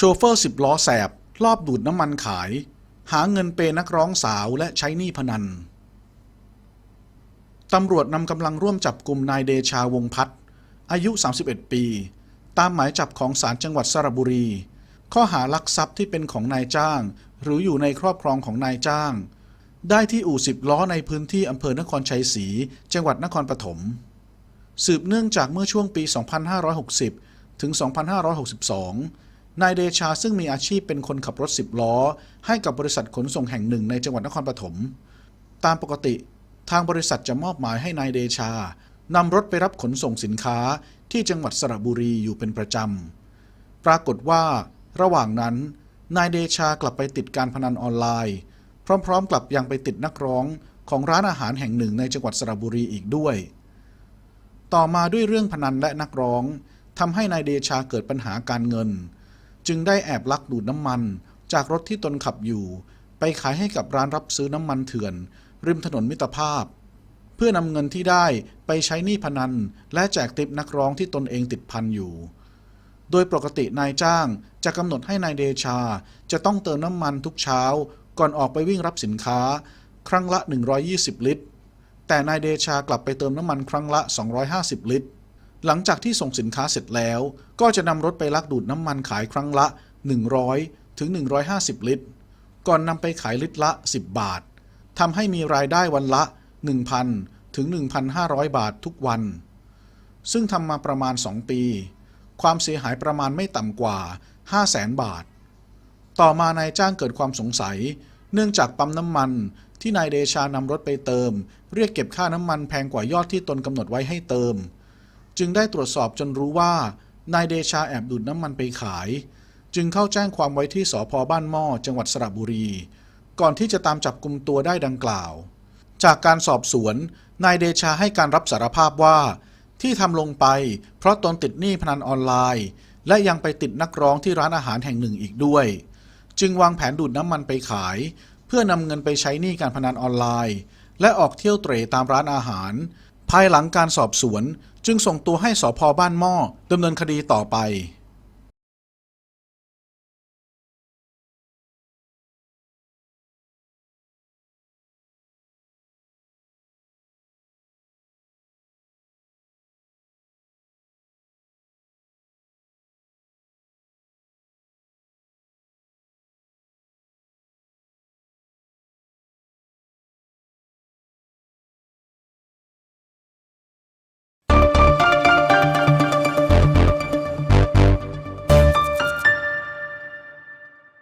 โชเฟอร์สิบล้อแสบลอบดูดน้ำมันขาย หาเงินเปนักร้องสาวและใช้หนี้พนัน ตำรวจนำกำลังร่วมจับกลุ่มนายเดชาวงพัฒน์อายุ 31 ปี ตามหมายจับของศาลจังหวัดสระบุรี ข้อหารักทรัพย์ที่เป็นของนายจ้าง หรืออยู่ในครอบครองของนายจ้าง ได้ที่อู่สิบล้อในพื้นที่อำเภอนครชัยศรี จังหวัดนครปฐม สืบเนื่องจากเมื่อช่วงปี 2560 ถึง 2562 นายเดชาซึ่งมีอาชีพเป็นคนขับรถ10ล้อ ให้กับบริษัทขนส่งแห่งหนึ่งในจังหวัดนครปฐม ตามปกติ ทางบริษัทจะมอบหมายให้นายเดชานำรถไปรับขนส่งสินค้าที่จังหวัดสระบุรีอยู่เป็นประจำ ปรากฏว่า ระหว่างนั้น นายเดชากลับไปติดการพนันออนไลน์ พร้อมๆ กลับยังไปติดนักร้องของร้านอาหารแห่งหนึ่งในจังหวัดสระบุรีอีกด้วย ต่อมาด้วยเรื่องพนันและนักร้องทำให้นายเดชาเกิดปัญหาการเงิน จึงได้แอบลักดูดน้ำมัน จากรถที่ตนขับอยู่ ไปขายให้กับร้านรับซื้อน้ำมันเถื่อน ริมถนนมิตรภาพ เพื่อนำเงินที่ได้ไปใช้หนี้พนัน และแจกติปนักร้องที่ตนเองติดพันอยู่ โดยปกตินายจ้างจะกำหนดให้นายเดชา จะต้องเติมน้ำมันทุกเช้า ก่อนออกไปวิ่งรับสินค้า ครั้งละ 120 ลิตร แต่นายเดชากลับไปเติมน้ำมันครั้งละ 250 ลิตร หลังจากที่ส่งสินค้าเสร็จแล้ว ก็จะนำรถไปลักดูดน้ำมันขายครั้งละ 100 ถึง 150 ลิตร ก่อนนำไปขายลิตรละ 10 บาททำให้มีรายได้วันละ 1,000 ถึง 1,500 บาททุกวัน ซึ่งทำมาประมาณ 2 ปี ความเสียหายประมาณไม่ต่ำกว่า 500,000 บาท ต่อมานายจ้างเกิดความสงสัย เนื่องจากปั๊มน้ำมันที่นายเดชานำรถไปเติม เรียกเก็บค่าน้ำมันแพงกว่ายอดที่ตนกำหนดไว้ให้เติม จึงได้ตรวจสอบจนรู้ว่านายเดชาแอบดูดน้ำมันไปขาย จึงเข้าแจ้งความไว้ที่สพบ้านหม้อจังหวัดสระบุรี ก่อนที่จะตามจับกลุ่มตัวได้ดังกล่าว จากการสอบสวน นายเดชาให้การรับสารภาพว่า ที่ทำลงไป เพราะตนติดหนี้พนันออนไลน์ และยังไปติดนักร้องที่ร้านอาหารแห่งหนึ่งอีกด้วย จึงวางแผนดูดน้ำมันไปขาย เพื่อนำเงินไปใช้หนี้การพนันออนไลน์ และออกเที่ยวเตร่ตามร้านอาหาร ภายหลังการสอบสวนจึงส่งตัวให้สพบ้านหม้อดำเนินคดีต่อไป